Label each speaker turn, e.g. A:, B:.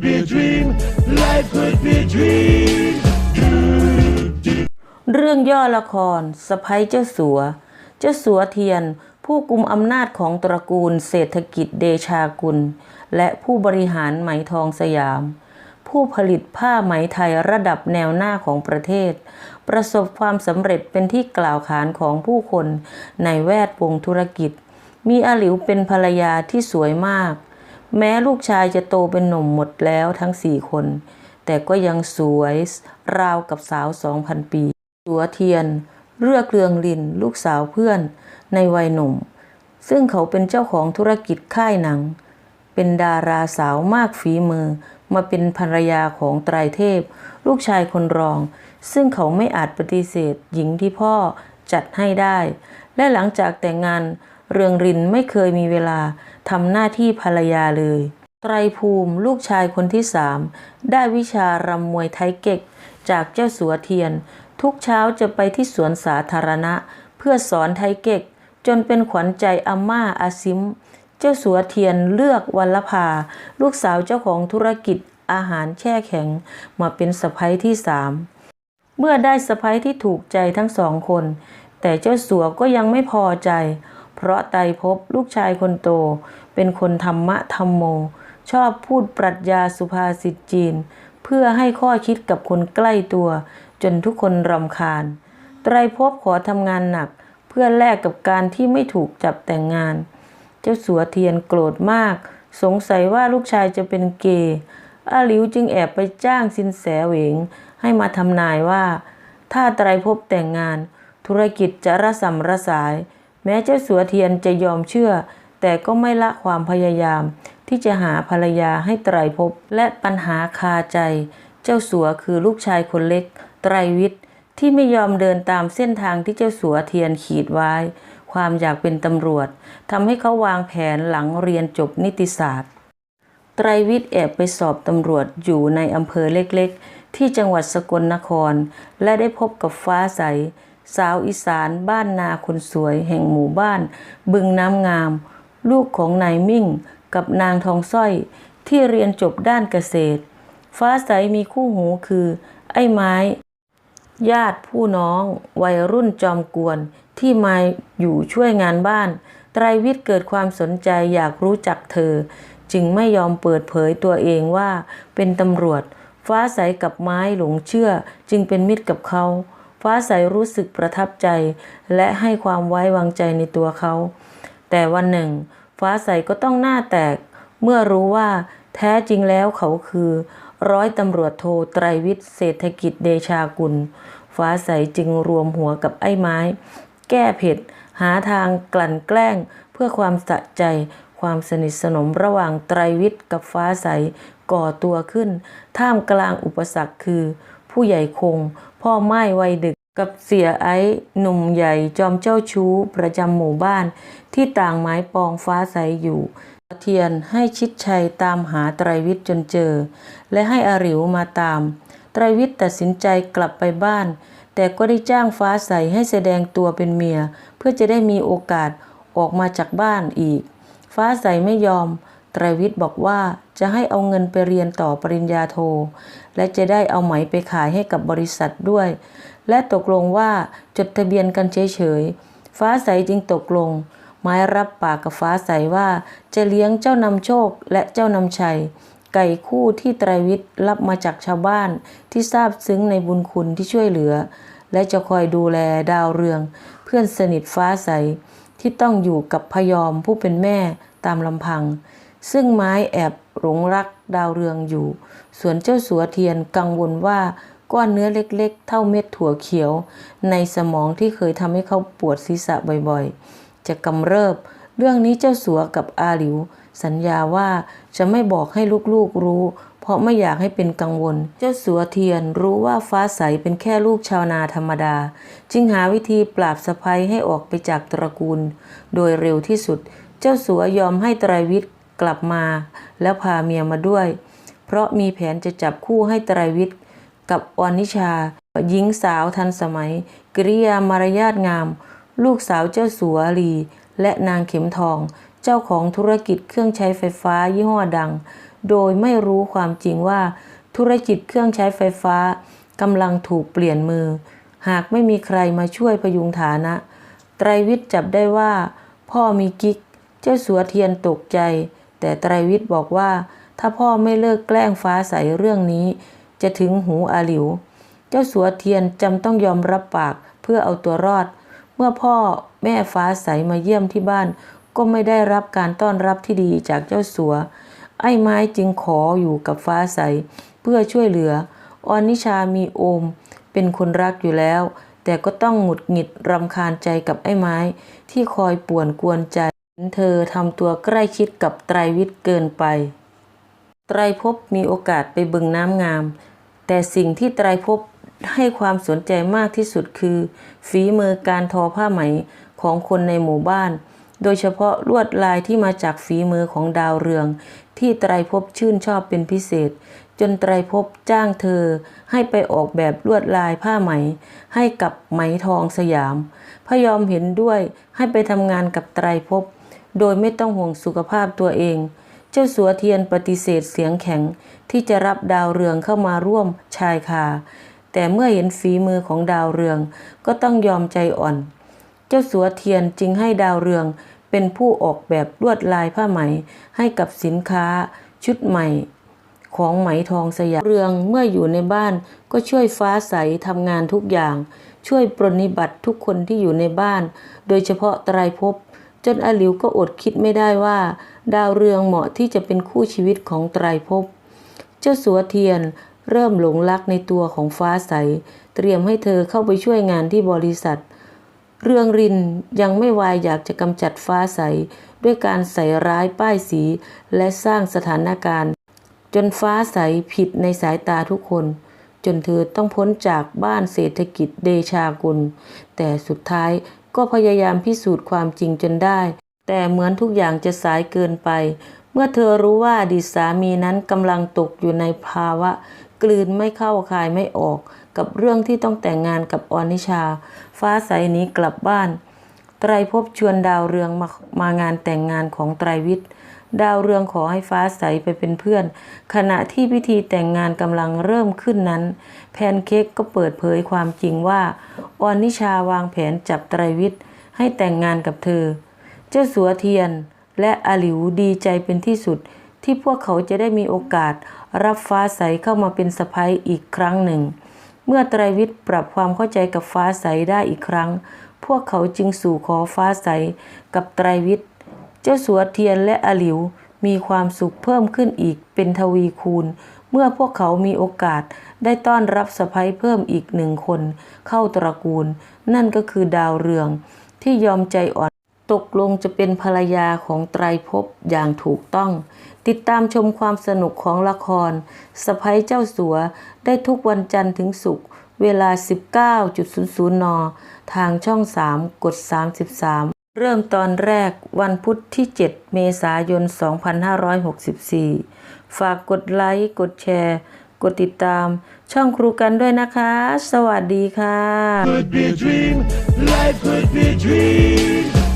A: be a dream. Life could be a dream.
B: เรื่องย่อละครสะพ้ยเจ้าสัว เจ้าสัวเทียน ผู้กุมอำนาจของตระกูลเศรษฐกิจเดชากุล และผู้บริหารไหมทองสยาม ผู้ผลิตผ้าไหมไทยระดับแนวหน้าของประเทศ ประสบความสำเร็จเป็นที่กล่าวขานของผู้คนในแวดวงธุรกิจ มีอาหลิวเป็นภรรยาที่สวยมาก แม้ลูกชายจะโตเป็นหนุ่มหมดแล้วทั้งสี่คน แต่ก็ยังสวยราวกับสาวสองพันปี สัวเทียนเลือกเรืองลิน ลูกสาวเพื่อน ในวัยหนุ่ม ซึ่งเขาเป็นเจ้าของธุรกิจค่ายหนัง เป็นดาราสาวมากฝีมือ มาเป็นภรรยาของไตรเทพ ลูกชายคนรอง ซึ่งเขาไม่อาจปฏิเสธหญิงที่พ่อจัดให้ได้ และหลังจากแต่งงาน เรืองรินไม่เคยมีเวลาทำหน้าที่ภรรยาเลย ไตรภูมิลูกชายคนที่สามได้วิชารำมวยไทยเก๊กจากเจ้าสัวเทียน ทุกเช้าจะไปที่สวนสาธารณะ เพื่อสอนไทยเก๊กจนเป็นขวัญใจอาม่าอาซิม เจ้าสัวเทียนเลือกวัลภา ลูกสาวเจ้าของธุรกิจอาหารแช่แข็งมาเป็นสะพ้ยที่สามเมื่อได้สะพ้ยที่ถูกใจทั้งสองคน แต่เจ้าสัวก็ยังไม่พอใจ เพราะไตรภพลูกชายคนโต เป็นคนธรรมะธรรมโม ชอบพูดปรัชญาสุภาษิตจีน เพื่อให้ข้อคิดกับคนใกล้ตัว จนทุกคนรำคาญ ไตรภพขอทำงานหนัก เพื่อแลกกับการที่ไม่ถูกจับแต่งงาน เจ้าสัวเทียนโกรธมาก สงสัยว่าลูกชายจะเป็นเกย์อาหลิวจึงแอบไปจ้างสินแสเหวง ให้มาทำนายว่า ถ้าไตรภพแต่งงาน ธุรกิจจะระสำระสาย แม้เจ้าสัวเทียนจะยอมเชื่อ แต่ก็ไม่ละความพยายาม ที่จะหาภรรยาให้ไตรภพและปัญหาคาใจ เจ้าสัวคือลูกชายคนเล็ก ไตรวิทย์ที่ไม่ยอมเดินตามเส้นทางที่เจ้าสัวเทียนขีดไว้ ความอยากเป็นตำรวจทำให้เขาวางแผนหลังเรียนจบนิติศาสตร์ ไตรวิทย์แอบไปสอบตำรวจอยู่ในอำเภอเล็กๆ ที่จังหวัดสกลนคร และได้พบกับฟ้าใส สาวอีสานบ้านนาคนสวยแห่งหมู่บ้าน บึงน้ำงาม ลูกของนายมิ่งกับนางทองสร้อยที่เรียนจบด้านเกษตร ฟ้าใสมีคู่หูคือ ไอ้ไม้ ญาติผู้น้อง วัยรุ่นจอมกวนที่มาอยู่ช่วยงานบ้าน ไตรวิทย์เกิดความสนใจอยากรู้จักเธอ จึงไม่ยอมเปิดเผยตัวเองว่าเป็นตำรวจ ฟ้าใสกับไม้หลงเชื่อจึงเป็นมิตรกับเขา ฟ้าใสรู้สึกประทับใจ และให้ความไว้วางใจในตัวเขา แต่วันหนึ่ง ฟ้าใสก็ต้องหน้าแตก เมื่อรู้ว่าแท้จริงแล้วเขาคือ ร้อยตำรวจโทไตรวิทย์เศรษฐกิจเดชากุล ฟ้าใสจึงรวมหัวกับไอ้ไม้ แก้เผ็ด หาทางกลั่นแกล้ง เพื่อความสะใจ ความสนิทสนมระหว่างไตรวิทย์กับฟ้าใสก่อตัวขึ้น ท่ามกลางอุปสรรคคือ ผู้ใหญ่คง พ่อไม้วัยดึกกับเสียไอ้หนุ่มใหญ่จอมเจ้าชู้ประจำหมู่บ้าน ที่ต่างไม้ปองฟ้าใสอยู่เทียนให้ชิดชัยตามหาไตรวิทย์จนเจอ และให้อาริวมาตาม ไตรวิทย์ตัดสินใจกลับไปบ้าน แต่ก็ได้จ้างฟ้าใสให้แสดงตัวเป็นเมีย เพื่อจะได้มีโอกาสออกมาจากบ้านอีก ฟ้าใสไม่ยอม ไตรวิทย์บอกว่า จะให้เอาเงินไปเรียนต่อปริญญาโท และจะได้เอาไหมไปขายให้กับบริษัทด้วย และตกลงว่าจดทะเบียนกันเฉยๆ ฟ้าใสจึงตกลง ไม้รับปากกับฟ้าใสว่าจะเลี้ยงเจ้านำโชคและเจ้านำชัย ไก่คู่ที่ไตรวิทย์รับมาจากชาวบ้านที่ทราบซึ้งในบุญคุณที่ช่วยเหลือ และจะคอยดูแลดาวเรือง เพื่อนสนิทฟ้าใสที่ต้องอยู่กับพยอมผู้เป็นแม่ตามลำพัง ซึ่งไม้แอบ หลงรักดาวเรืองอยู่ ส่วนเจ้าสัวเทียนกังวลว่าก้อนเนื้อเล็กๆ เท่าเม็ดถั่วเขียว ในสมองที่เคยทำให้เขาปวดศีรษะบ่อยๆ จะกำเริบ เรื่องนี้เจ้าสัวกับอาหลิว สัญญาว่าจะไม่บอกให้ลูกๆรู้ เพราะไม่อยากให้เป็นกังวล เจ้าสัวเทียนรู้ว่าฟ้าใสเป็นแค่ลูกชาวนาธรรมดา จึงหาวิธีปราบสะภัยให้ออกไปจากตระกูล โดยเร็วที่สุด เจ้าสัวยอมให้ตรายวิทย์ กลับมา แล้วพาเมียมาด้วย เพราะมีแผนจะจับคู่ให้ไตรวิทย์กับอนิชา หญิงสาวทันสมัย กริยามารยาทงาม ลูกสาวเจ้าสัวลี และนางเข็มทอง เจ้าของธุรกิจเครื่องใช้ไฟฟ้ายี่ห้อดัง โดยไม่รู้ความจริงว่าธุรกิจเครื่องใช้ไฟฟ้ากำลังถูกเปลี่ยนมือ หากไม่มีใครมาช่วยพยุงฐานะ ไตรวิทย์จับได้ว่า พ่อมีกิ๊ก เจ้าสัวเทียนตกใจ แต่ไตรวิทย์บอกว่า ถ้าพ่อไม่เลิกแกล้งฟ้าใสเรื่องนี้ จะถึงหูอาหลิว เจ้าสัวเทียนจำต้องยอมรับปากเพื่อเอาตัวรอด เมื่อพ่อแม่ฟ้าใสมาเยี่ยมที่บ้าน ก็ไม่ได้รับการต้อนรับที่ดีจากเจ้าสัว ไอ้ไม้จึงขออยู่กับฟ้าใส เพื่อช่วยเหลือออนนิชามีโอม เป็นคนรักอยู่แล้ว แต่ก็ต้องหงุดหงิดรำคาญใจกับไอ้ไม้ที่คอยป่วนกวนใจ เธอทำตัวใกล้ชิดกับไตรวิทย์เกินไป ไตรภพมีโอกาสไปบึงน้ำงาม แต่สิ่งที่ไตรภพให้ความสนใจมากที่สุดคือ ฝีมือการทอผ้าไหมของคนในหมู่บ้าน โดยเฉพาะลวดลายที่มาจากฝีมือของดาวเรือง ที่ไตรภพชื่นชอบเป็นพิเศษ จนไตรภพจ้างเธอ ให้ไปออกแบบลวดลายผ้าไหม ให้กับไหมทองสยามพระยอมเห็นด้วยให้ไปทำงานกับไตรภพ โดยไม่ต้องห่วงสุขภาพตัวเอง เจ้าสัวเทียนปฏิเสธเสียงแข็งที่จะรับดาวเรืองเข้ามาร่วมชายคา แต่เมื่อเห็นฝีมือของดาวเรืองก็ต้องยอมใจอ่อน เจ้าสัวเทียนจึงให้ดาวเรืองเป็นผู้ออกแบบลวดลายผ้าไหมให้กับสินค้าชุดใหม่ของไหมทองสยามเรืองเมื่ออยู่ในบ้านก็ช่วยฟ้าใสทำงานทุกอย่าง ช่วยปรนนิบัติทุกคนที่อยู่ในบ้าน โดยเฉพาะไตรภพ จนอาหลิวก็อดคิดไม่ได้ว่า ดาวเรืองเหมาะที่จะเป็นคู่ชีวิตของไตรภพ เจ้าสัวเทียนเริ่มหลงรักในตัวของฟ้าใส เตรียมให้เธอเข้าไปช่วยงานที่บริษัท เรืองรินยังไม่วายอยากจะกำจัดฟ้าใส ด้วยการใส่ร้ายป้ายสี และสร้างสถานการณ์ จนฟ้าใสผิดในสายตาทุกคน จนเธอต้องพ้นจากบ้านเศรษฐกิจเดชากุลแต่สุดท้าย ก็พยายามพิสูจน์ความจริงจนได้ แต่เหมือนทุกอย่างจะสายเกินไป เมื่อเธอรู้ว่าอดีตสามีนั้นกำลังตกอยู่ในภาวะ กลืนไม่เข้าคายไม่ออก กับเรื่องที่ต้องแต่งงานกับออนิชา ฟ้าใสหนี้กลับบ้าน ไตรภพชวนดาวเรืองมามางานแต่งงานของไตรวิทย์ดาวเรืองขอให้ฟ้าใสไปเป็นเพื่อน ขณะที่พิธีแต่งงานกำลังเริ่มขึ้นนั้น แพนเค้กก็เปิดเผยความจริงว่า ออนนิชาวางแผนจับไตรวิทย์ให้แต่งงานกับเธอ เจ้าสัวเทียนและอาหลิวดีใจเป็นที่สุดที่พวกเขาจะได้มีโอกาสรับฟ้าใสเข้ามาเป็นสะพ้ยอีกครั้งหนึ่ง เมื่อไตรวิทย์ปรับความเข้าใจกับฟ้าใสได้อีกครั้ง พวกเขาจึงสู่ขอฟ้าใสกับไตรวิทย์ เจ้าสัวเทียนและอาหลิวมีความสุขเพิ่มขึ้นอีกเป็นทวีคูณ เมื่อพวกเขามีโอกาสได้ต้อนรับสะพ้ยเพิ่มอีกหนึ่งคน เข้าตระกูล นั่นก็คือดาวเรือง ที่ยอมใจอ่อน ตกลงจะเป็นภรรยาของไตรภพอย่างถูกต้อง ติดตามชมความสนุกของละครสะพ้ยเจ้าสัวได้ทุกวันจันทร์ถึงศุกร์เวลา 19.00 น ทางช่อง 3 กด 33 เริ่มตอนแรกวันพุธที่ 7 เมษายน 2564 ฝากกดไลค์ กดแชร์ กดติดตาม ช่องครูกันด้วยนะคะ สวัสดีค่ะ
A: Could be a dream, life could be a dream.